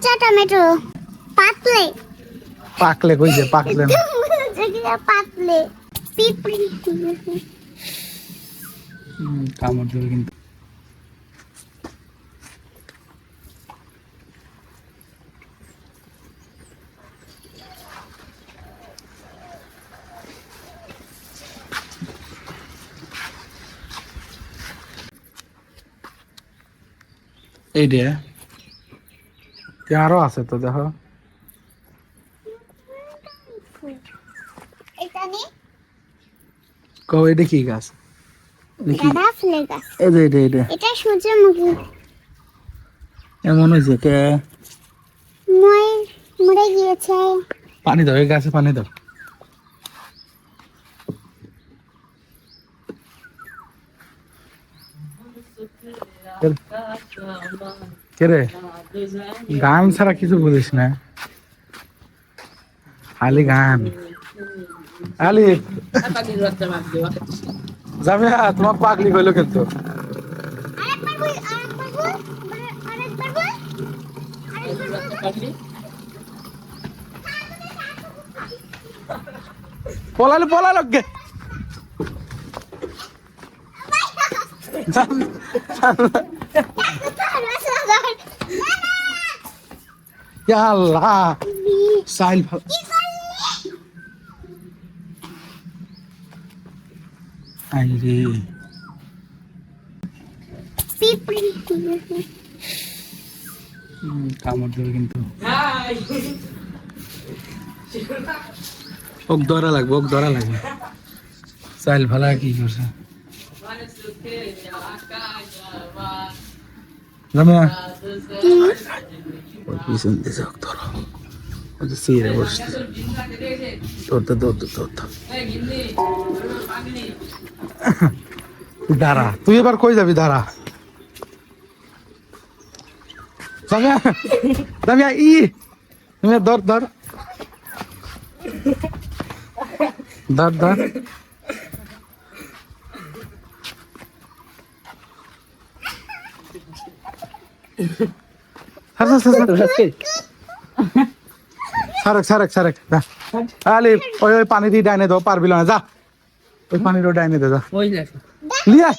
কাঁচা টমেটো। পাতলে। পাকলে কইছে পাকলে না। পাতলে। পিপড়ি। কামড় দেবে কিন্তু। এই রে আরও আছে তো দেখো এখানে কও এটা কি গাছ দেখি গাঁদা ফুলের গাছ এই যে এটা এটা এটা সূর্যমুখী এমন হয়েছে কে মরে মরে গিয়েছে পানি দাও এই গাছে পানি দাও কে রে? গান ছাড়া কিছু বুঝিস না। খালি গান। আলি। যাবে তোমার পাগলি কইলো কিন্তু। পলালো পলালো গে। জান আল্লাহ সাইল ভালো আই রে পিপড়ি হুম, কামড় কিন্তু। ওক ধরা লাগবে ওক ধরা লাগবে। চাইল ভালা কি করছে? জামিয়া। ওই পিছন ওক ধরো ওই যে সিরে বসছে। ধরতে ধরতে ধরতে দাঁড়া, তুই এবার কই যাবি, দাঁড়া? জামিয়া জামিয়া ই জামিয়া ধর ধর। সারেক সারেক সারেক যা। আলি ওই ওই পানি দিয়ে ডাইনে দাও পারবিল না যা। ওই পানির ডাইনে দে যা। লিয়া।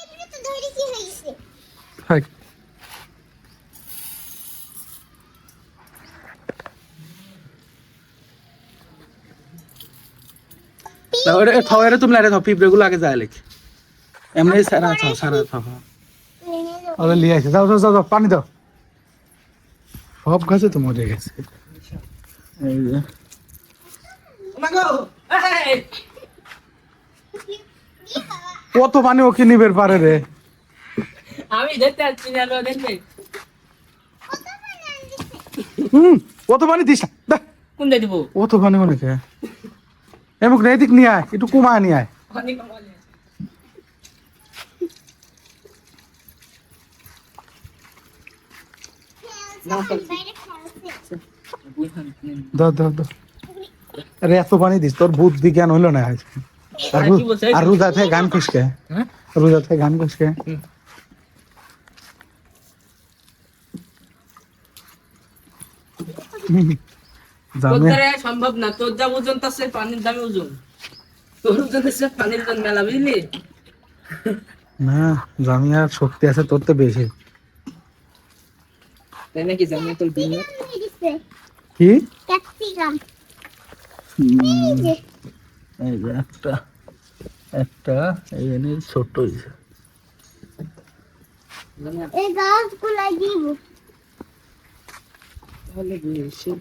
থাও এরে তুমি লারে থাও পিঁপড়ে গুলো আগে যায় লেখ। এমনি সারা থাও সারা থাও ওরে লিয়ে আসে যাও যাও যাও যাও, পানি দাও। সব গাছে তো মরে গেছে। এই যে। কত পানি ওকে নিবের পারে রে? আমি দেখতে পাচ্ছি না দেখবে হুম কত পানি দিস না কোন দিয়ে দিব? কত পানি অনেকে এমুক না এদিক নিয়ে আয় একটু কমায় নিয়ে আয়। দাও দাও দাও। আরে এত পানি দিস তোর বুদ্ধি জ্ঞান হইল না আর রোজা থেকে গান খুশকে হ্যাঁ? রোজা থেকে গান খুশকে সম্ভব না তোর যা ওজন তার সে পানির দামে ওজন। তোর ওজন সে পানির দাম মেলা বুঝলি? না জামিয়ার শক্তি আছে তোর তো বেশি। তাই নাকি জানি তোর দিন কি ক্যাপসিকাম এই যে একটা একটা এই এনে ছোট হয়েছে এই গাছগুলো দিব তাহলে বেশি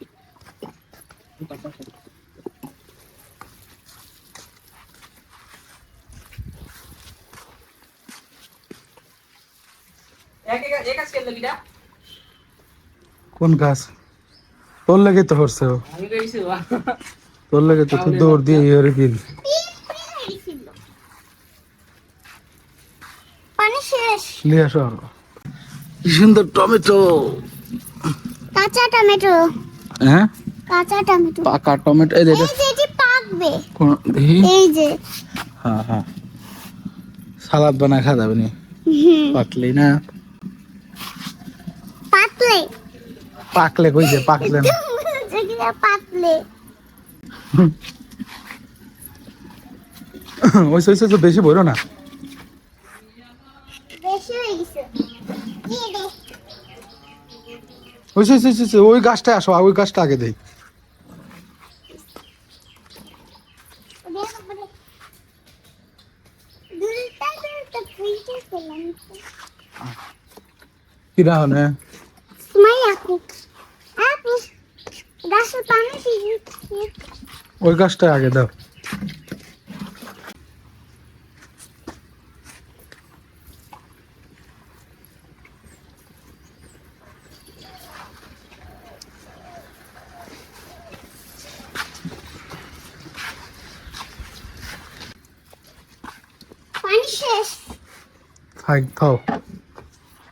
এক এক এক কাজ করলে বিটা কোন গাছ? তোর লাগে তো হরছে তোর লাগে তো তুই দৌড় দিয়ে ইয়ে শেষ। নিয়ে আসো। কি সুন্দর টমেটো। কাঁচা টমেটো। হ্যাঁ? কাঁচা টমেটো। পাকা টমেটো এই যে এই যে পাকবে। কোন এই যে। হ্যাঁ হ্যাঁ। সালাদ বানায় খাওয়া যাবে নি। পাতলি না? পাতলে। পাকলে কইছে পাকলে না। পাতলে ওই সইছে তো বেশি বইরো না? বেশি হয়ে গেছে ওই সইছে সইছে ওই গাছটা আসো ওই গাছটা আগে দেই। কিরা হনে স্মাইল ওই গাছটা আগে দাও। থাক থাও